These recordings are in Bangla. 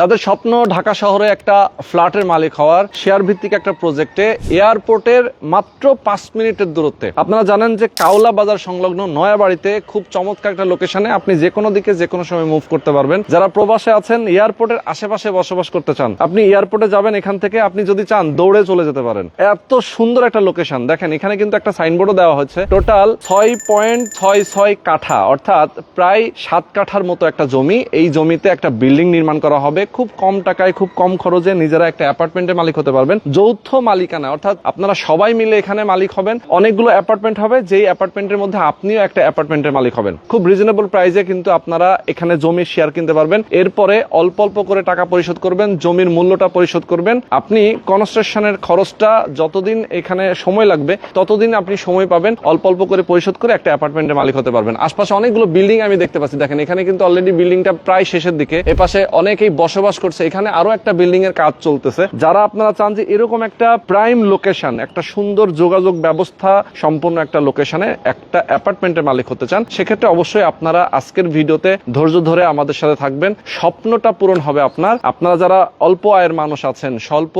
যাদের স্বপ্ন ঢাকা শহরে একটা ফ্ল্যাটের মালিক হওয়ার শেয়ার ভিত্তিক একটা প্রজেক্টে এয়ারপোর্টের মাত্র পাঁচ মিনিটের দূরত্বে। আপনারা জানেন যে কাউলা বাজার সংলগ্ন নয়াবাড়িতে খুব চমৎকার একটা লোকেশনে আপনি যে কোনো দিকে যে কোনো সময় মুভ করতে পারবেন। যারা প্রবাসে আছেন, এয়ারপোর্টের আশেপাশে বসবাস করতে চান, আপনি এয়ারপোর্টে যাবেন, এখান থেকে আপনি যদি চান, দৌড়ে চলে যেতে পারেন। এত সুন্দর একটা লোকেশন দেখেন, এখানে কিন্তু একটা সাইনবোর্ডও দেওয়া হচ্ছে টোটাল ছয় পয়েন্ট ছয় ছয় কাঠা, অর্থাৎ প্রায় সাত কাঠার মতো একটা জমি। এই জমিতে একটা বিল্ডিং নির্মাণ করা হবে। খুব কম টাকায়, খুব কম খরচে নিজেরা একটা অ্যাপার্টমেন্টের মালিক হতে পারবেন। যৌথ মালিকানা, অর্থাৎ আপনারা সবাই মিলে এখানে মালিক হবেন। অনেকগুলো অ্যাপার্টমেন্ট হবে, যেই অ্যাপার্টমেন্টের মধ্যে আপনিও একটা অ্যাপার্টমেন্টের মালিক হবেন। খুব রিজনেবল প্রাইসে কিন্তু আপনারা এখানে জমির শেয়ার কিনতে পারবেন। এরপরে অল্প অল্প করে টাকা পরিশোধ করবেন, জমির মূল্যটা পরিশোধ করবেন। আপনি কনস্ট্রাকশনের খরচটা যতদিন এখানে সময় লাগবে, ততদিন আপনি সময় পাবেন অল্প অল্প করে পরিশোধ করে একটা অ্যাপার্টমেন্টের মালিক হতে পারবেন। আশপাশে অনেকগুলো বিল্ডিং আমি দেখতে পাচ্ছি। দেখেন, এখানে কিন্তু অলরেডি বিল্ডিংটা প্রায় শেষের দিকে। এপাশে অনেকেই বসবাস করছে, এখানে আরও একটা বিল্ডিং এর কাজ চলতেছে। যারা আপনারা চান যে এরকম একটা প্রাইম লোকেশন একটা সুন্দর যোগাযোগ ব্যবস্থা সম্পন্ন একটা লোকেশনে একটা অ্যাপার্টমেন্টের মালিক হতে চান, সেক্ষেত্রে অবশ্যই আপনারা আজকের ভিডিওতে ধৈর্য ধরে আমাদের সাথে থাকবেন। স্বপ্নটা পূরণ হবে আপনার। আপনারা যারা অল্প আয়ের মানুষ আছেন, স্বল্প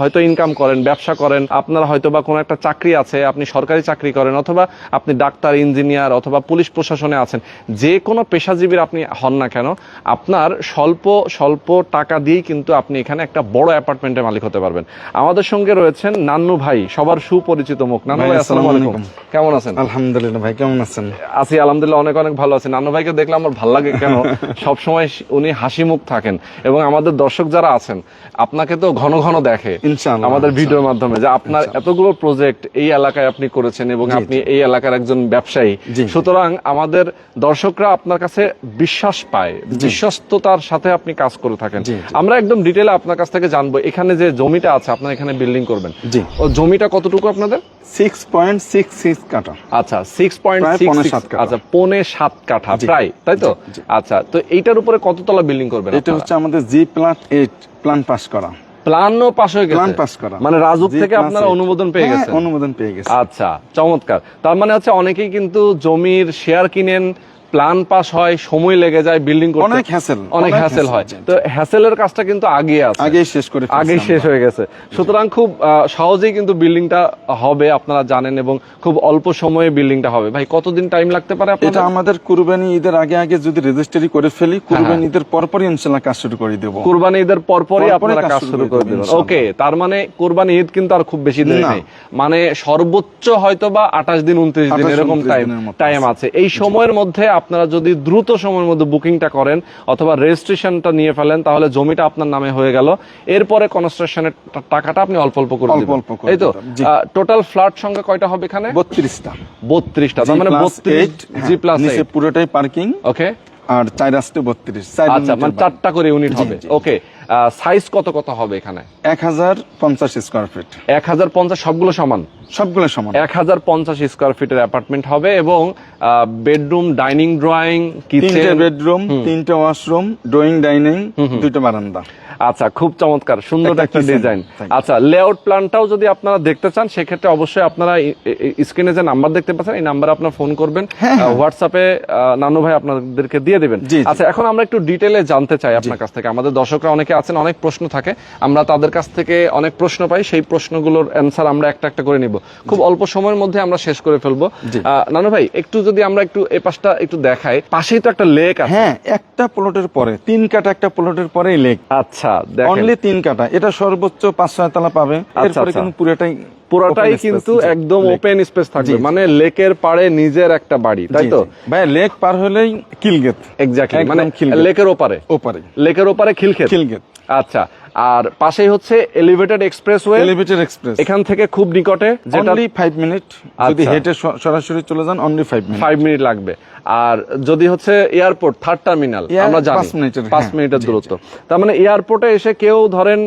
হয়তো ইনকাম করেন, ব্যবসা করেন, আপনারা হয়তো বা কোনো একটা চাকরি আছে, আপনি সরকারি চাকরি করেন, অথবা আপনি ডাক্তার ইঞ্জিনিয়ার অথবা পুলিশ প্রশাসনে আছেন, যে কোনো পেশাজীবীর আপনি হন না কেন, আপনার স্বল্প স্বল্প টাকা দিয়েই কিন্তু আপনি এখানে একটা বড় অ্যাপার্টমেন্টের মালিক হতে পারবেন। আমাদের সঙ্গে রয়েছেন নান্নু ভাই সবার সুপরিচিত মুখ। নান্নু ভাই, আসসালামু আলাইকুম। কেমন আছেন? আলহামদুলিল্লাহ ভাই কেমন আছেন? আছি আলহামদুলিল্লাহ অনেক অনেক ভালো আছি। নানু ভাইকে দেখলে আমার ভালো লাগে কেন? সব সময় উনি হাসি মুখ থাকেন এবং আমাদের দর্শক যারা আছেন আপনাকে তো ঘন ঘন দেখে ইনশাআল্লাহ, আমাদের ভিডিওর মাধ্যমে যে আপনার এতগুলো প্রজেক্ট এই এলাকায় আপনি করেছেন এবং আপনি এই এলাকার একজন ব্যবসায়ী। সুতরাং আমাদের দর্শকরা আপনার কাছে বিশ্বাস পায়। বিশ্বস্ততার সাথে আপনি কাজ করে থাকেন। আমরা একদম ডিটেলে আপনার কাছ থেকে জানব এখানে যে জমিটা আছে আপনার এখানে বিল্ডিং করবেন। জি। ও জমিটা কতটুকু আপনাদের? সিক্স পয়েন্ট সিক্স সিক্স কাটা আচ্ছা সিক্স পয়েন্ট প্রায় পৌনে সাত কাঠা। আচ্ছা পৌনে সাত কাঠা প্রায় তাই তো। আচ্ছা তো এইটার উপরে কততলা বিল্ডিং করবেন এটা হচ্ছে আমাদের G plus eight plan pass করা। প্ল্যানও পাস হয়ে গেছে। প্ল্যান পাস করা। মানে রাজুক থেকে আপনারা অনুমোদন পেয়ে হ্যাঁ, গেছেন। অনুমোদন পেয়ে গেছে। আচ্ছা চমৎকার। তার মানে হচ্ছে অনেকেই কিন্তু জমির শেয়ার কিনেন প্ল্যান পাস হয় সময় লেগে যায় বিল্ডিং করতে। অনেক hassle, অনেক হ্যাসেল হয়। তো হ্যাসেলের কাজটা কিন্তু আগে আছে। আগেই শেষ করে আগেই শেষ হয়ে গেছে। সুতরাং খুব সহজেই কিন্তু বিল্ডিংটা হবে আপনারা জানেন এবং খুব অল্প সময়ে বিল্ডিংটা হবে। ভাই কতদিন টাইম লাগতে পারে এটা আমাদের কুরবানি ঈদের আগে আগে যদি রেজিস্ট্রি করে ফেলি কুরবানি ঈদের পরপরই ইনশাল্লাহ কাজ শুরু করে দেবো। কুরবানি ঈদের পরপরই আপনারা কাজ শুরু করে দেবেন, ওকে তার মানে কুরবানি ঈদ কিন্তু আর খুব বেশি দেরি। নেই। মানে সর্বোচ্চ হয়তো বা আঠাশ দিন উনত্রিশ দিন এরকম টাইম টাইম আছে। এই সময়ের মধ্যে আপনারা যদি দ্রুত সময়ের মধ্যে বুকিংটা করেন অথবা রেজিস্ট্রেশনটা নিয়ে ফেলেন তাহলে জমিটা আপনার নামে হয়ে গেল। এরপরে কনস্ট্রাকশনের টাকাটা আপনি অল্প অল্প করে দিবেন। এই তো টোটাল ফ্ল্যাট সংখ্যা কয়টা হবে এখানে? বত্রিশটা। বত্রিশটা তার মানে বত্রিশ জি প্লাস নিচে পুরোটাই পার্কিং ওকে আর চার আসতে বত্রিশ আচ্ছা মানে চারটা করে ইউনিট হবে। ওকে সাইজ কত কত হবে এখানে? এক হাজার পঞ্চাশ স্কোয়ার ফিট এক হাজার পঞ্চাশ সবগুলো সমান? সবগুলো সমান। এক হাজার পঞ্চাশ স্কোয়ার ফিটের অ্যাপার্টমেন্ট হবে এবং bedroom dining drawing kitchen bedroom তিনটে ওয়াশরুম ড্রয়িং ডাইনিং দুইটা বারান্দা। আচ্ছা খুব চমৎকার সুন্দর একটা ডিজাইন. আচ্ছা লেআউট প্ল্যানটাও যদি আপনারা দেখতে চান সেক্ষেত্রে অবশ্যই আপনারা স্ক্রিনে যে নাম্বার দেখতে পাচ্ছেন এই নাম্বারে আপনার ফোন করবেন। হোয়াটসঅ্যাপে নানু ভাই আপনাদেরকে দিয়ে দিবেন। হ্যাঁ। আচ্ছা এখন আমরা একটু ডিটেলে জানতে চাই আপনার কাছ থেকে। আমাদের দর্শকরা অনেকে আছেন অনেক প্রশ্ন থাকে। আমরা তাদের কাছ থেকে অনেক প্রশ্ন পাই সেই প্রশ্নগুলোর অ্যান্সার আমরা একটা একটা করে নিব। খুব অল্প সময়ের মধ্যে আমরা শেষ করে ফেলব। নানু ভাই একটু যদি আমরা একটু এই পাশটা একটু দেখাই পাশেই তো একটা লেক আছে। হ্যাঁ একটা প্লটের পরে তিন কাটা একটা প্লটের পরেই লেক। আচ্ছা অনলি তিন কাটা। এটা সর্বোচ্চ পাঁচ ছয় তলা পাবে। এরপরে আচ্ছা। কিন্তু পুরোটাই পুরোটাই কিন্তু একদম ওপেন স্পেস থাকবে। মানে লেকের পাড়ে নিজের একটা বাড়ি তাই তো? ভাই লেক পার হলেই কিলগেট এক্স্যাক্টলি মানে লেকের ওপারে। ওপারে। লেকের ওপারে খিলক্ষেত। খিলগেট আচ্ছা আর পাশেই হচ্ছে এলিভেটেড এক্সপ্রেসওয়ে এলিভেটর এক্সপ্রেস এখান থেকে খুব নিকটে যেটা অনলি ফাইভ মিনিট যদি আচ্ছা। হেঁটে সরাসরি চলে যান only five minute five minute লাগবে। আর যদি হচ্ছে এয়ারপোর্ট থার্ড টার্মিনাল আমরা জানি। পাঁচ মিনিটের, পাঁচ হ্যাঁ, মিনিটের দূরত্ব। তার মানে এয়ারপোর্টে এসে কেউ ধরেন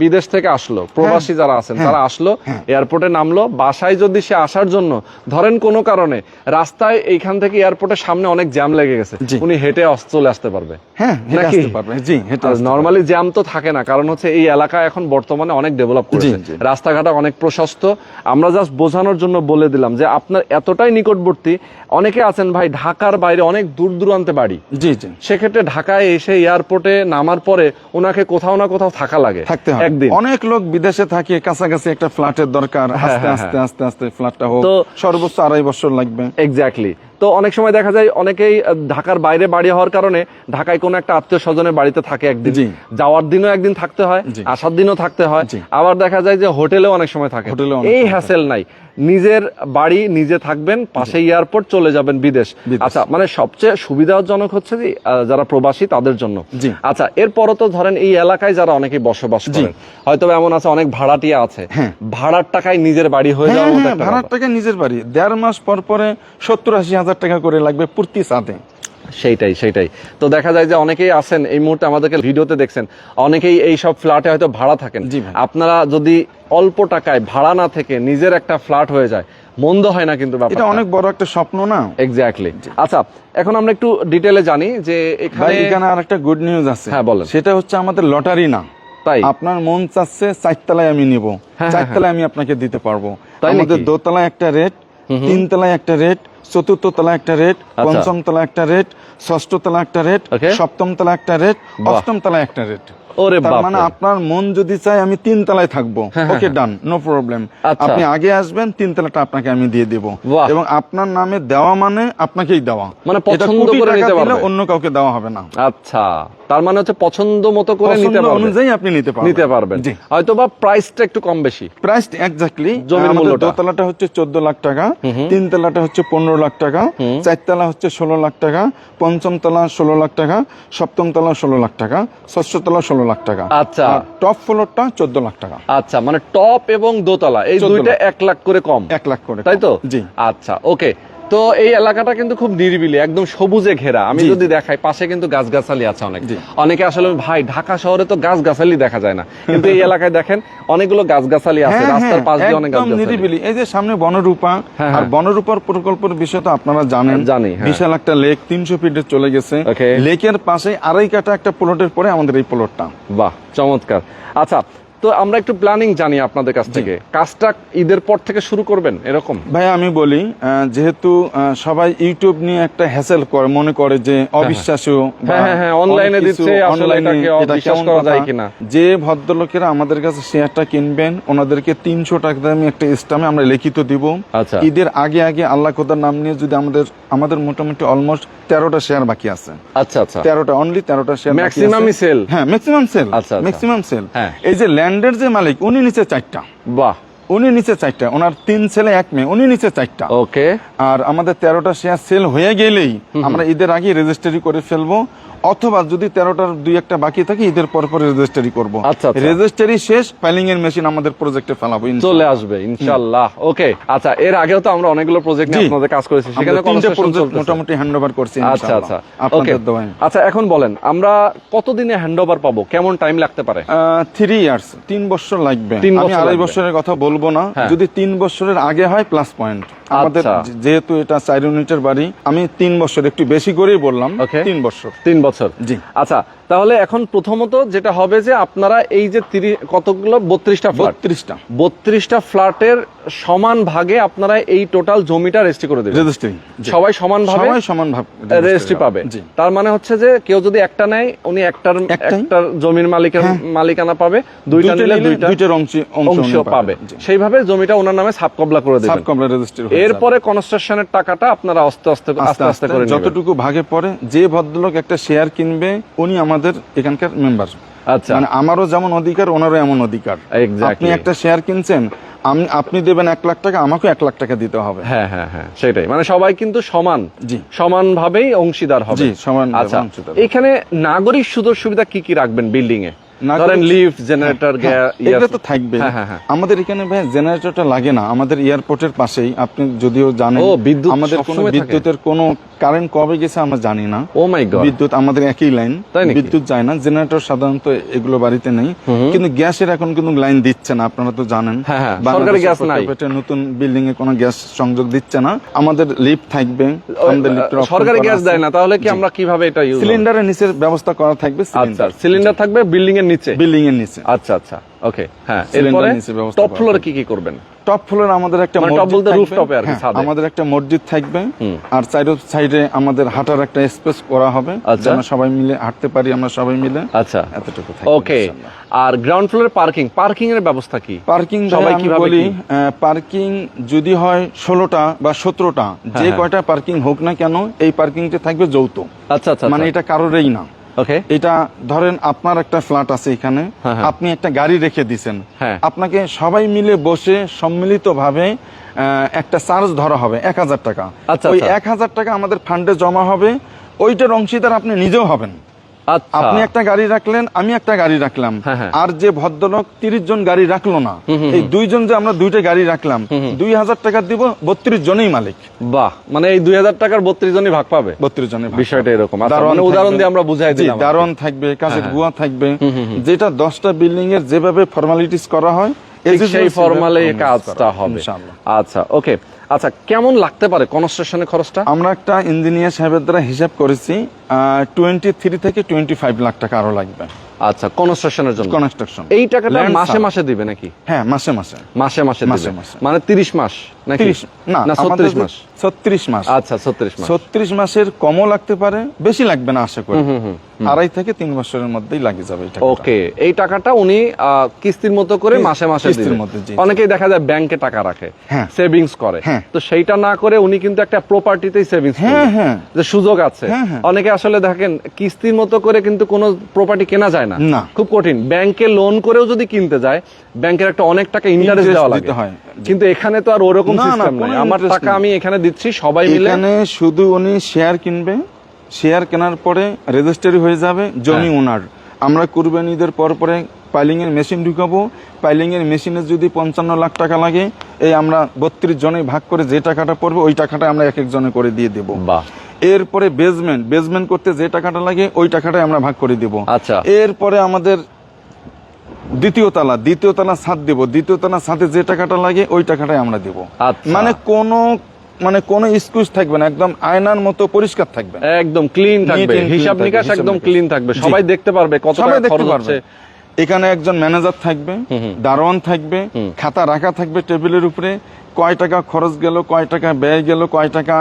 বিদেশ থেকে আসলো। প্রবাসী যারা আছেন তারা আসলো এয়ারপোর্টে নামলো। বাসায় যদি সে আসার জন্য ধরেন কোনো কারণে রাস্তায় এইখান থেকে এয়ারপোর্টের সামনে অনেক জ্যাম লেগে গেছে উনি হেঁটে চলে আসতে পারবে। হ্যাঁ নাকি? আসতে পারবে। জি নর্মালি জ্যাম তো থাকে না। কারণ হচ্ছে এই এলাকা এখন বর্তমানে অনেক ডেভেলপ করেছে। রাস্তাঘাট অনেক প্রশস্ত। আমরা জাস্ট বোঝানোর জন্য বলে দিলাম যে আপনার এতটাই নিকটবর্তী অনেকে আছেন ভাই ঢাকার বাইরে অনেক দূর দূরান্তে বাড়ি। জি জি। সেক্ষেত্রে ঢাকায় এসে এয়ারপোর্টে নামার পরে ওনাকে কোথাও না কোথাও থাকা লাগে। থাকতে হবে একদিন। অনেক লোক বিদেশে থাকে কাছাকাছি একটা ফ্ল্যাটের দরকার। আস্তে হ্যাঁ, আস্তে আস্তে আস্তে ফ্ল্যাটটা হোক। তো- সর্বোচ্চ আড়াই বছর লাগবে। এক্স্যাক্টলি তো অনেক সময় দেখা যায় অনেকেই ঢাকার বাইরে বাড়ি হওয়ার কারণে ঢাকায় কোনো একটা আত্মীয় স্বজনের বাড়িতে থাকে একদিন। যাওয়ার দিনও একদিন থাকতে হয় আসার দিনও থাকতে হয়। আবার দেখা যায় যে হোটেলেও অনেক সময় থাকে। এই হ্যাসেল নাই। নিজের বাড়ি নিজে থাকবেন পাশে এয়ারপোর্ট চলে যাবেন বিদেশ। আচ্ছা মানে সবচেয়ে সুবিধাজনক হচ্ছে যে যারা প্রবাসী তাদের জন্য। আচ্ছা এরপরও তো ধরেন এই এলাকায় যারা অনেকে বসবাস করে করেন হয়তো এমন আছে অনেক ভাড়াটিয়া আছে। হ্যাঁ। ভাড়ার টাকায় নিজের বাড়ি হয়ে যাওয়া হ্যাঁ একটা ভাড়ার টাকায় নিজের বাড়ি। দেড় মাস পর পরে সত্তর আশি হাজার টাকা করে লাগবে প্রতি সাথে সেইটাই সেইটাই। তো দেখা যায় যে অনেকেই আছেন এই মুহূর্তে আমাদেরকে ভিডিওতে দেখছেন অনেকেই এই সব ফ্ল্যাটে হয়তো ভাড়া থাকেন। আপনারা যদি অল্প টাকায় ভাড়া না থেকে নিজের একটা ফ্ল্যাট হয়ে যায় মন্দ হয় না কিন্তু এটা অনেক বড় একটা স্বপ্ন না? এক্স্যাক্টলি আচ্ছা এখন আমরা একটু ডিটেলে জানি যে এখানে এখানে আর একটা গুড নিউজ আছে। হ্যাঁ, বলেন। সেটা হচ্ছে আমাদের লটারি না। তাই? আপনার মন চাচ্ছে চারতলায় আমি নিব। হ্যাঁ, চারতলায় আমি আপনাকে দিতে পারব। তাই আমাদের? দোতলায় একটা রেট তিন তলায় একটা রেট চতুর্থ তলা একটা রেট আচ্ছা। পঞ্চম তলা একটা রেট ষষ্ঠ তলা একটা রেট সপ্তম তলা একটা রেট অষ্টম তলা একটা রেট। ওরে তার মানে আপনার মন যদি চায় আমি তিন তলায় থাকব। Okay done no problem. আপনি আগে আসবেন তিন তলাটা আপনাকে আমি দিয়ে দেব। এবং আপনার নামে দেওয়া মানে আপনাকেই দেওয়া। মানে পছন্দ করে নিতে দিলে পারবে। অন্য কাউকে দেওয়া হবে না। আচ্ছা। তার মানে হচ্ছে পছন্দ মতো করে নিতে পারবেন অনুযায়ী আপনি নিতে পারবেন। নিতে পারবেন। হয়তো বা প্রাইসটা একটু কম বেশি। প্রাইস এক্স্যাক্টলি জমির মূল্যটা। দোতলাটা হচ্ছে চোদ্দ লাখ টাকা তিন তলাটা হচ্ছে পনেরো লাখ টাকা চারতলা হচ্ছে ষোলো লাখ টাকা পঞ্চম তলা ষোলো লাখ টাকা সপ্তম তলা ষোলো লাখ টাকা ষষ্ঠ তলা ষোলো লাখ টাকা। আচ্ছা। টপ ফ্লোরটা চোদ্দ লাখ টাকা। আচ্ছা মানে টপ এবং দোতলা এই 14 দুইটা এক লাখ করে কম। এক লাখ করে তাই তো? জি। আচ্ছা ওকে। তো এই এলাকাটা কিন্তু খুব নিরিবিলি একদম সবুজে ঘেরা। আমি যদি দেখাই পাশে কিন্তু গাছগাছালি আছে অনেক। অনেকে আসলে ভাই ঢাকা শহরে তো গাছগাছালি দেখা যায় না। কিন্তু এই এলাকায় দেখেন অনেকগুলো গাছগাছালি আছে হ্যাঁ, রাস্তার হ্যাঁ, পাশ দিয়ে অনেক গাছগাছালি। নিরিবিলি। এই যে সামনে বনরূপা হ্যাঁ, আর হ্যাঁ। বনরূপার প্রকল্পের বিষয় তো আপনারা জানেন। জানি। বিশাল একটা লেক তিনশো ফিটে চলে গেছে। লেকের পাশে আড়াই কাটা একটা প্লটের পরে আমাদের এই প্লটটা। বাহ চমৎকার। আচ্ছা তো আমরা একটু প্ল্যানিং জানি আপনাদের কাছ থেকে। কাজটা ঈদের পর থেকে শুরু করবেন এরকম? ভাই আমি বলি যেহেতু সবাই ইউটিউব নিয়ে একটা হ্যাসেল করে মনে করে যে অবিশ্বাসীয় হ্যাঁ, হ্যাঁ, হ্যাঁ, এ অনেক কিছু দিচ্ছে, আসলে এটাকে অবিশ্বাস করা যায় কিনা? যে ভদ্রলোকেরা আমাদের কাছে শেয়ারটা কিনবেন ওনাদেরকে তিনশো টাকা দামে একটা স্টামে আমরা লিখিত দিব। আচ্ছা। ঈদের আগে আগে আল্লাহ খোদার নাম নিয়ে যদি আমাদের আমাদের মোটামুটি অলমোস্ট তেরোটা শেয়ার বাকি আছে। আচ্ছা আচ্ছা। তেরোটা অনলি তেরোটা শেয়ার Maximum-ই হ্যাঁ ম্যাক্সিমাম সেল আচ্ছা, আচ্ছা। ম্যাক্সিমাম সেল হ্যাঁ। এই যে ল্যান্ডের যে মালিক উনি নিচে চারটা। বাহ। উনি নিচে চারটা। ওনার তিন ছেলে এক মেয়ে উনি নিচে চারটা। ওকে। আর আমাদের তেরোটা শেয়ার সেল হয়ে গেলেই আমরা ঈদের আগে রেজিস্ট্রি করে ফেলব। অথবা যদি তেরোটার দুই একটা বাকি থাকে ঈদের পর পরে রেজিস্ট্রি করব। আচ্ছা, আচ্ছা। রেজিস্ট্রি শেষ ফাইলিং এর মেশিন আমাদের প্রজেক্টে ফেলাবো চলে আসবে ইনশাআল্লাহ ওকে আচ্ছা এর আগেও তো আমরা অনেকগুলো প্রজেক্ট নিয়ে আপনাদের কাজ করেছি সেখানে তিনটে প্রজেক্ট মোটামুটি হ্যান্ড ওভার করছি আচ্ছা আচ্ছা। ওকে আচ্ছা এখন বলেন আমরা কতদিনে হ্যান্ড ওভার পাবো? কেমন টাইম লাগতে পারে? থ্রি ইয়ার্স তিন বছর লাগবে। আমি আড়াই বছরের কথা বলব না। হ্যাঁ। যদি তিন বছরের আগে হয় প্লাস পয়েন্ট আমাদের আচ্ছা। যেহেতু এটা চার ইউনিটের বাড়ি আমি তিন বছর একটু বেশি করেই বললাম. তিন বছর। তিন বছর। জি। আচ্ছা তাহলে এখন প্রথমত যেটা হবে যে আপনারা এই যে কতগুলো? বত্রিশটা বত্রিশটা। বত্রিশটা ফ্ল্যাটের সমান ভাগে আপনারা এই টোটাল জমিটা রেজিস্ট্রি করে দেবেন। সবাই সমান ভাবে সমান ভাব রেজিস্ট্রি পাবে। তার মানে হচ্ছে যে কেউ যদি একটা নেয় উনি একটার একটার জমির মালিকের হ্যাঁ। মালিকানা পাবে দুইটা নিলে নিলে দুইটা দুইটার অংশ অংশ পাবে সেইভাবে জমিটা ওনার নামে সাব কবলা করে দেবেন। কমলা রেজিস্ট্রি এরপরে কনস্ট্রাকশনের টাকাটা আপনারা আস্তে আস্তে আস্তে আস্তে করে যতটুকু ভাগে পড়ে যে ভদ্রলোক একটা শেয়ার কিনবে উনি আমাদের এখানকার মেম্বার আচ্ছা। মানে আমারও যেমন অধিকার ওনারও এমন অধিকার. আপনি একটা শেয়ার কিনছেন আমি আপনি দেবেন এক লাখ টাকা আমাকে এক লাখ টাকা দিতে হবে। হ্যাঁ হ্যাঁ হ্যাঁ সেটাই। মানে সবাই কিন্তু সমান। জি। সমান ভাবেই অংশীদার হবে। সমান আচ্ছা এখানে নাগরিক সুযোগ সুবিধা কি কি রাখবেন বিল্ডিং এ ধরেন লিফট জেনারেটর হ্যাঁ, তো থাকবে। হ্যাঁ, হ্যাঁ। আমাদের এখানে ভাই জেনারেটরটা লাগে না। আমাদের এয়ারপোর্টের পাশেই আপনি যদিও জানেন বিদ্যুৎ আমাদের কোনো বিদ্যুতের কোনো কারেন্ট কবে গেছে আমরা জানি না। ও মাই গড বিদ্যুৎ আমাদের একই লাইন বিদ্যুৎ যায় না। জেনারেটর সাধারণত এগুলো বাড়িতে নেই। কিন্তু গ্যাসের এখন কিন্তু লাইন দিচ্ছে না আপনারা তো জানেন। সরকারি গ্যাস নাই। নতুন বিল্ডিং এ কোনো গ্যাস সংযোগ দিচ্ছে না। আমাদের লিফট থাকবে আমাদের সরকারি গ্যাস দেয় না তাহলে কি আমরা কীভাবে এটা ইউজ সিলিন্ডারের নিচের ব্যবস্থা করা থাকবে আচ্ছা সিলিন্ডার সিলিন্ডার থাকবে বিল্ডিং এর এর নিচে? বিল্ডিং এর নিচে। আচ্ছা আচ্ছা। ওকে হ্যাঁ এরপরে টপ ফ্লোরে কি কি করবেন? টপ ফ্লোরে আমাদের একটা মানে top বলতে এ আর হ্যাঁ, ছাদে। আমাদের একটা মসজিদ থাকবে। আর চাইরো সাইডে আমাদের হাঁটার একটা স্পেস করা হবে। আচ্ছা। যেন সবাই মিলে হাঁটতে পারি আমরা সবাই মিলে। আচ্ছা। এতটুকু ওকে আর গ্রাউন্ড ফ্লোরে পার্কিং পার্কিং এর ব্যবস্থা কি? পার্কিং সবাই কীভাবে বলি? পার্কিং যদি হয় ষোলোটা বা সতেরোটা যে হ্যাঁ। কয়টা পার্কিং হোক না কেন এই পার্কিংটা থাকবে যৌথ আচ্ছা আচ্ছা মানে এটা কারোরই না। ওকে এটা ধরেন আপনার একটা ফ্ল্যাট আছে এখানে হ্যাঁ, হ্যাঁ। আপনি একটা গাড়ি রেখে দিছেন হ্যাঁ। আপনাকে সবাই মিলে বসে সম্মিলিত ভাবে একটা চার্জ ধরা হবে এক হাজার টাকা আচ্ছা, ওই আচ্ছা। এক হাজার টাকা আমাদের ফান্ডে জমা হবে ওইটার অংশীদার আপনি নিজেও হবেন আপনি একটা গাড়ি রাখলেন আমি একটা গাড়ি রাখলাম। হ্যাঁ, হ্যাঁ। আর যে ভদ্রলোক তিরিশ জন গাড়ি রাখল না এই দুইজন যে আমরা দুইটা গাড়ি রাখলাম দুই হাজার টাকা দিব বত্রিশ জনই মালিক। বাহ মানে এই দুই হাজার টাকার বত্রিশ জনই ভাগ পাবে? বত্রিশ জনের। বিষয়টা এরকম। আচ্ছা, মানে উদাহরণ দিয়ে আমরা বুঝাই কি। দারোয়ান থাকবে কাজের গুয়া থাকবে যেটা দশটা বিল্ডিং এর যেভাবে ফর্মালিটিস করা হয় সেই ফর্মালে কাজটা হবে। আচ্ছা ওকে আচ্ছা কেমন লাগতে পারে কনস্ট্রাকশনের খরচটা? আমরা একটা ইঞ্জিনিয়ার সাহেবের দ্বারা হিসাব করেছি টোয়েন্টি থ্রি থেকে টোয়েন্টি ফাইভ লাখ টাকা আরও লাগবে। আচ্ছা কনস্ট্রাকশনের জন্য। কনস্ট্রাকশন এই টাকাটা মাসে মাসে দিবে নাকি? হ্যাঁ মাসে মাসে। মাসে মাসে মাসে মাসে। মানে তিরিশ মাস নাকি? না না ছত্রিশ মাস? ছত্রিশ মাস। আচ্ছা ছত্রিশ মাস। ছত্রিশ মাসের কমও লাগতে পারে বেশি লাগবে না আশা করি। আড়াই থেকে তিন বছরের মধ্যেই লাগে যাবে এটা ওকে এই টাকাটা উনি কিস্তির মতো করে মাসে মাসে কিস্তির মধ্যে, অনেকেই দেখা যায় ব্যাংকে টাকা রাখে হ্যাঁ। সেভিংস করে। হ্যাঁ। তো সেইটা না করে উনি কিন্তু একটা প্রপার্টিতেই সেভিংস হ্যাঁ, হ্যাঁ। যে সুযোগ আছে। হ্যাঁ। অনেকে আসলে দেখেন কিস্তির মতো করে কিন্তু কোনো প্রপার্টি কেনা যায় না। না। খুব কঠিন। ব্যাংকে লোন করেও যদি কিনতে যায় ব্যাংকের একটা অনেক টাকা ইন্টারেস্ট দেওয়া লাগে। হয়। কিন্তু এখানে তো আর ওরকম সিস্টেম নাই। আমার টাকা আমি এখানে দিচ্ছি সবাই মিলে। এখানে শুধু উনি শেয়ার কিনবে। শেয়ার কেনার পরে রেজিস্ট্রি হয়ে যাবে জমি হ্যাঁ। ওনার আমরা কুরবানিদের পর পরে পাইলিং এর মেশিন ঢুকাবো। পাইলিং এর মেশিনে যদি পঞ্চান্ন লাখ টাকা লাগে এই আমরা বত্রিশ জনে ভাগ করে যে টাকাটা পড়বে ওই টাকাটা আমরা এক এক জনে করে দিয়ে দেবো। এরপরে বেসমেন্ট বেসমেন্ট করতে যে টাকাটা লাগে ওই টাকাটাই আমরা ভাগ করে দিব। আচ্ছা। এরপরে আমাদের দ্বিতীয় তালা দ্বিতীয় তালা ছাদ দেব। দ্বিতীয় তালা ছাদে যে টাকাটা লাগে ওই টাকাটাই আমরা দেব। আচ্ছা। মানে কোনো মানে কোনো এক্সকিউজ থাকবে না একদম আয়নার মতো পরিষ্কার থাকবে। একদম ক্লিন থাকবে। হিসাব নিকাশ একদম ক্লিন থাকবে। সবাই দেখতে পারবে কত টাকা খরচ পারবে। হচ্ছে। এখানে একজন ম্যানেজার থাকবে দারোয়ান থাকবে খাতা রাখা থাকবে টেবিলের উপরে কয় টাকা খরচ গেল কয় টাকা ব্যয় গেল কয় টাকা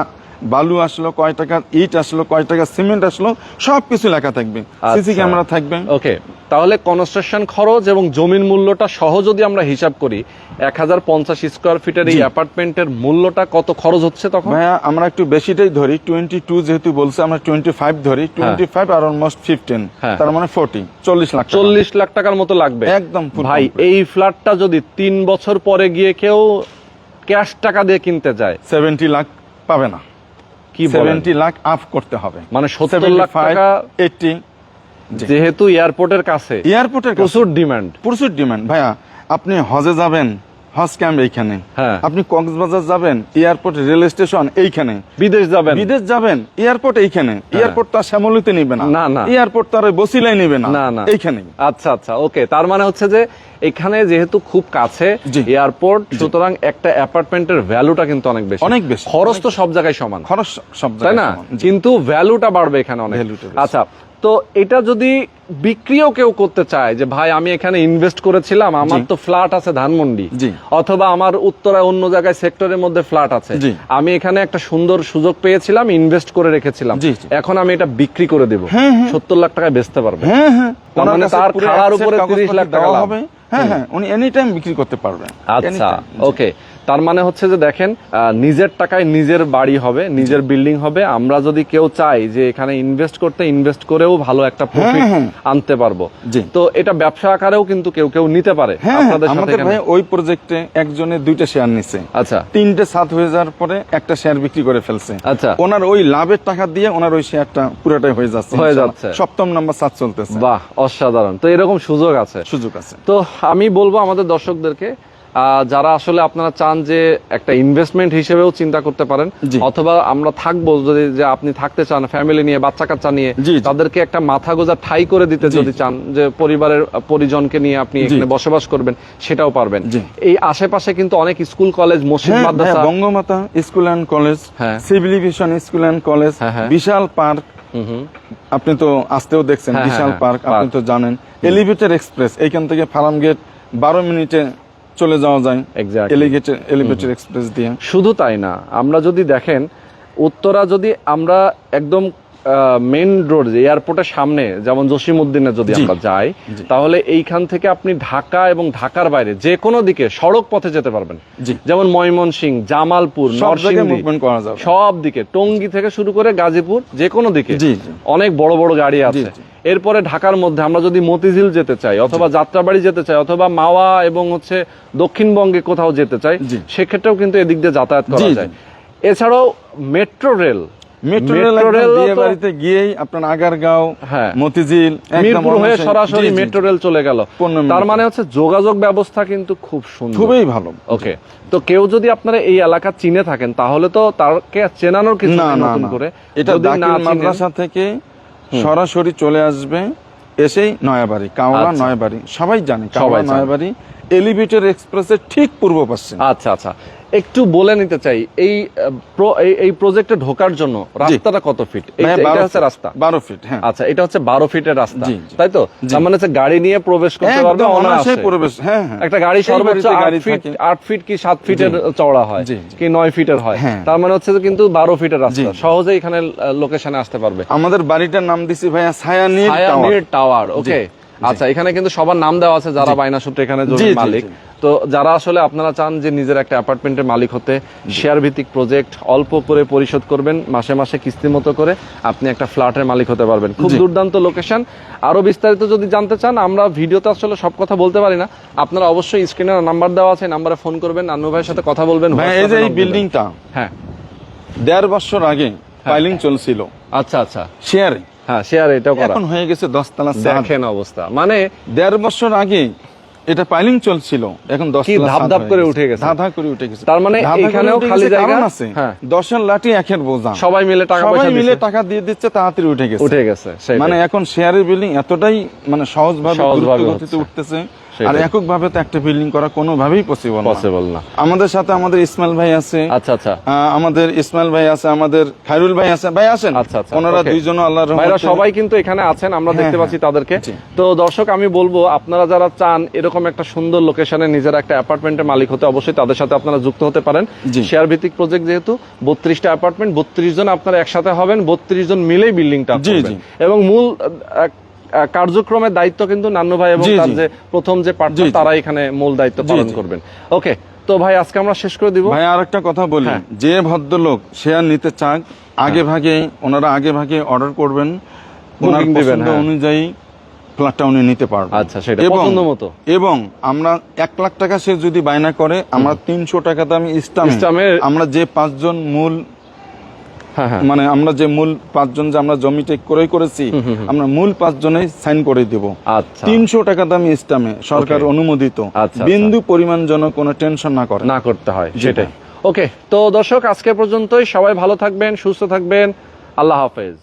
বালু আসলো কয় টাকা ইট আসলো কয় টাকা সিমেন্ট আসলো সব কিছু লেখা থাকবে। সিসি আচ্ছা। ক্যামেরা থাকবে। ওকে তাহলে কনস্ট্রাকশন খরচ এবং জমির মূল্যটা সহ যদি আমরা হিসাব করি এক হাজার পঞ্চাশ স্কোয়ার ফিটের এই অ্যাপার্টমেন্টের মূল্যটা কত খরচ হচ্ছে তখন? ভাইয়া আমরা একটু বেশিটাই ধরি টোয়েন্টি টু যেহেতু বলছে আমরা টোয়েন্টি ফাইভ ধরি টোয়েন্টি ফাইভ আর অলমোস্ট ফিফটিন হ্যাঁ। তার মানে ফোর্টি চল্লিশ লাখ চল্লিশ লাখ টাকার মতো লাগবে। একদম ভাই এই ফ্ল্যাটটা যদি তিন বছর পরে গিয়ে কেউ ক্যাশ টাকা দিয়ে কিনতে যায় সেভেন্টি লাখ পাবে না। কি বলেন? সেভেন্টি লাখ আপ করতে হবে। মানে 70 লাখ টাকা এইটি যেহেতু এয়ারপোর্টের কাছে। এয়ারপোর্টের প্রচুর ডিমান্ড প্রচুর ডিমান্ড ভাইয়া আপনি হজে যাবেন হজ ক্যাম্প এইখানে হ্যাঁ। আপনি কক্সবাজার যাবেন এয়ারপোর্ট রেল স্টেশন এইখানে বিদেশ যাবেন। বিদেশ যাবেন এয়ারপোর্ট এইখানে এয়ারপোর্ট তো আর শ্যামলিতে নিবে না। না। এয়ারপোর্ট তো আর ওই বসিলাই নিবে না। না এইখানে আচ্ছা আচ্ছা ওকে। তার মানে হচ্ছে যে এখানে যেহেতু খুব কাছে এয়ারপোর্ট সুতরাং একটা অ্যাপার্টমেন্টের ভ্যালুটা কিন্তু অনেক বেশি। অনেক বেশি। খরচ তো সব জায়গায় সমান। খরচ সব তাই না। কিন্তু ভ্যালুটা বাড়বে এখানে অনেক। আচ্ছা তো এটা যদি বিক্রিও কেউ করতে চায় যে ভাই আমি এখানে ইনভেস্ট করেছিলাম আমার তো ফ্ল্যাট আছে ধানমন্ডি। অথবা আমার উত্তরায় অন্য জায়গায় সেক্টরের মধ্যে ফ্ল্যাট আছে। আমি এখানে একটা সুন্দর সুযোগ পেয়েছিলাম ইনভেস্ট করে রেখেছিলাম। এখন আমি এটা বিক্রি করে দেবো। সত্তর লাখ টাকায় বেচতে পারবে। হ্যাঁ হ্যাঁ। তার মানে তার খাড়ার উপরে 30 লাখ টাকা হবে? হ্যাঁ হ্যাঁ। উনি এনি টাইম বিক্রি করতে পারবেন। আচ্ছা ওকে তার মানে হচ্ছে যে দেখেন নিজের টাকায় নিজের বাড়ি হবে নিজের বিল্ডিং হবে। আমরা যদি কেউ চাই যে এখানে ইনভেস্ট করতে ইনভেস্ট করেও ভালো একটা প্রফিট হ্যাঁ। আনতে পারব। তো এটা ব্যবসা আকারেও কিন্তু কেউ কেউ নিতে পারে হ্যাঁ আপনাদের সাথে ভাই ওই প্রজেক্টে একজনে দুইটা শেয়ার নিছে। আচ্ছা। তিনটে সাত হয়ে যাওয়ার পরে একটা শেয়ার বিক্রি করে ফেলছে। আচ্ছা। ওনার ওই লাভের টাকা দিয়ে ওনার ওই শেয়ারটা পুরোটাই হয়ে যাচ্ছে হয়ে যাচ্ছে। সপ্তম নাম্বার সাত চলতেছে। বাহ অসাধারণ। তো এরকম সুযোগ আছে। সুযোগ আছে। তো আমি বলব আমাদের দর্শকদেরকে যারা আসলে আপনারা চান যে একটা ইনভেস্টমেন্ট হিসেবেও চিন্তা করতে পারেন অথবা আমরা থাকব যদি যে আপনি থাকতে চান ফ্যামিলি নিয়ে বাচ্চা কাচ্চা নিয়ে। তাদেরকে একটা মাথা গোজা ঠাই করে দিতে যদি চান যে পরিবারের পরিজনকে নিয়ে আপনি এখানে বসবাস করবেন সেটাও পারবেন। এই আশেপাশে কিন্তু অনেক স্কুল কলেজ মসজিদ হ্যাঁ, মাদ্রাসা হ্যাঁ, Bangamata school and college. Civilisation school and college. Vishal park আপনি তো আসতেও দেখছেন হ্যাঁ, বিশাল পার্ক আপনি তো জানেন। এলিভেটেড এক্সপ্রেস এইখান থেকে ফার্ম গেট বারো মিনিটে চলে যাওয়া যায়. এলিগেটেড এলিভেটেড এক্সপ্রেস দিয়ে। শুধু তাই না আমরা যদি দেখেন উত্তরা যদি আমরা একদম মেন রোড যে এয়ারপোর্টের সামনে যেমন জসিমউদ্দিনে যদি আমরা যাই তাহলে এইখান থেকে আপনি ঢাকা এবং ঢাকার বাইরে যে কোনো দিকে সড়ক পথে যেতে পারবেন। যেমন ময়মনসিংহ জামালপুর সব নরসিংদী দিকে টঙ্গী থেকে শুরু করে গাজীপুর যে কোনো দিকে। অনেক বড় বড় গাড়ি আছে। এরপরে ঢাকার মধ্যে আমরা যদি মতিঝিল যেতে চাই অথবা যাত্রাবাড়ি যেতে চাই অথবা মাওয়া এবং হচ্ছে দক্ষিণবঙ্গে কোথাও যেতে চাই সেক্ষেত্রেও কিন্তু এদিক দিয়ে যাতায়াত করা। যায়। এছাড়াও মেট্রো রেল মেট্রো রেল বিয়ে বাড়িতে গিয়েই আপনার আগারগাঁও হ্যাঁ। মতিঝিল মিরপুর হয়ে সরাসরি মেট্রো রেল চলে গেল। তার। মানে হচ্ছে যোগাযোগ ব্যবস্থা কিন্তু খুব সুন্দর। খুবই ভালো। ওকে। তো কেউ যদি আপনারা এই এলাকা চিনে থাকেন তাহলে তো তারকে চেনানোর কিছু নতুন করে। এটা মাদ্রাসা থেকে সরাসরি চলে আসবে এসেই নয়াবাড়ি কাওলা আচ্ছা। নয়াবাড়ি। সবাই জানে সবাই। নয়াবাড়ি এলিভেটর এক্সপ্রেসের ঠিক পূর্ব পশ্চিম আচ্ছা আচ্ছা। একটু বলে নিতে চাই এই এই- প্রজেক্টে ঢোকার জন্য রাস্তাটা কত ফিট এটা হচ্ছে রাস্তা? বারো ফিট হ্যাঁ। আচ্ছা এটা হচ্ছে বারো ফিটের রাস্তা। তাই তো? তার মানে হচ্ছে গাড়ি নিয়ে প্রবেশ করতে পারবে অনায়াসে। পরিবেশ হ্যাঁ হ্যাঁ। একটা গাড়ি সর্বোচ্চ আট ফিট আট ফিট কি সাত ফিটের চওড়া হয়। কি নয় ফিটের হয়? হ্যাঁ। তার মানে হচ্ছে কিন্তু বারো ফিটের রাস্তা। সহজে এখানে লোকেশনে আসতে পারবে। আমাদের বাড়িটার নাম দিছি ভাইয়া ছায়ানীর টাওয়ার টাওয়ার ওকে আচ্ছা এখানে কিন্তু সবার নাম দেওয়া আছে যারা বায়না সূত্রে এখানে জমির মালিক। তো যারা আসলে আপনারা চান যে নিজের একটা অ্যাপার্টমেন্টের মালিক হতে শেয়ার ভিত্তিক প্রজেক্ট অল্প করে পরিশোধ করবেন মাসে মাসে কিস্তি মতো করে আপনি একটা ফ্ল্যাটের মালিক হতে পারবেন। খুব দুর্দান্ত লোকেশন আরও বিস্তারিত যদি জানতে চান আমরা ভিডিওতে আসলে সব কথা বলতে পারি না। আপনারা অবশ্যই স্ক্রিনে নাম্বার দেওয়া আছে নাম্বারে ফোন করবেন আনু ভাইয়ের সাথে কথা বলবেন এই যে এই বিল্ডিংটা হ্যাঁ। দেড় বছর আগে ফাইলিং চলছিল। আচ্ছা আচ্ছা। শেয়ারে হ্যাঁ শেয়ার এটাও করা। এখন হয়ে গেছে দশতলা। দেখেন অবস্থা। মানে দেড় বছর আগে এটা পাইলিং চলছিল। এখন দশ ধাপ ধাপ করে উঠে গেছে? ধাপ করে উঠে গেছে। তার মানে এখানেও খালি জায়গা? আছে? হ্যাঁ। দশের লাঠি একের বোঝা। সবাই মিলে টাকা সবাই মিলে টাকা দিয়ে দিচ্ছে তাড়াতাড়ি উঠে গেছে। উঠে গেছে মানে এখন শেয়ারের বিল্ডিং এতটাই মানে সহজভাবে দ্রুত গতিতে উঠতেছে। আর তো একটা বিল্ডিং করা কোনোভাবেই পসিবল পসিবল না। আমাদের সাথে আমাদের ইসমাইল ভাই আছে। আচ্ছা আচ্ছা। আমাদের ইসমাইল ভাই আছে আমাদের খায়রুল ভাই আছে। ভাই আছেন আচ্ছা আচ্ছা। ওনারা দুইজন আল্লাহর রহমতে সবাই কিন্তু এখানে আছেন আমরা হ্যাঁ, দেখতে হ্যাঁ। পাচ্ছি তাদেরকে। তো দর্শক আমি বলব আপনারা যারা চান এরকম একটা সুন্দর লোকেশনে নিজের একটা অ্যাপার্টমেন্টের মালিক হতে অবশ্যই তাদের সাথে আপনারা যুক্ত হতে পারেন। শেয়ার ভিত্তিক প্রজেক্ট যেহেতু বত্রিশটা অ্যাপার্টমেন্ট বত্রিশ জন আপনারা একসাথে হবেন বত্রিশ জন মিলেই বিল্ডিংটা জি, জি। এবং মূল কার্যক্রমের দায়িত্ব কিন্তু নান্নু ভাই এবং তার যে প্রথম যে পার্টনার তারা এখানে মূল দায়িত্ব পালন করবেন। ওকে তো ভাই আজকে আমরা শেষ করে দিব। ভাই আর একটা কথা বলি। হ্যাঁ। যে ভদ্রলোক শেয়ার নিতে চান আগে ভাগে ওনারা আগে ভাগে অর্ডার করবেন। ওনার পছন্দ হ্যাঁ। অনুযায়ী ফ্ল্যাটটা উনি নিতে পারবেন। আচ্ছা, সেটা পছন্দ মতো। এবং আমরা এক লাখ টাকা সে যদি বায়না করে আমরা তিনশো টাকা দামি ইস্টামে ইস্টামে- আমরা যে পাঁচজন মূল হ্যাঁ হ্যাঁ মানে আমরা যে মূল পাঁচজন যে আমরা জমি টেক ক্রয় করেছি আমরা মূল পাঁচজনে সাইন করে দেব। আচ্ছা। তিনশো টাকা দামি ইস্টামে সরকার অনুমোদিত। আচ্ছা, বিন্দু পরিমাণ যেন কোনো টেনশন না করে। না করতে হয় সেটাই। ওকে তো দর্শক আজকে পর্যন্তই। সবাই ভালো থাকবেন সুস্থ থাকবেন। আল্লাহ হাফেজ।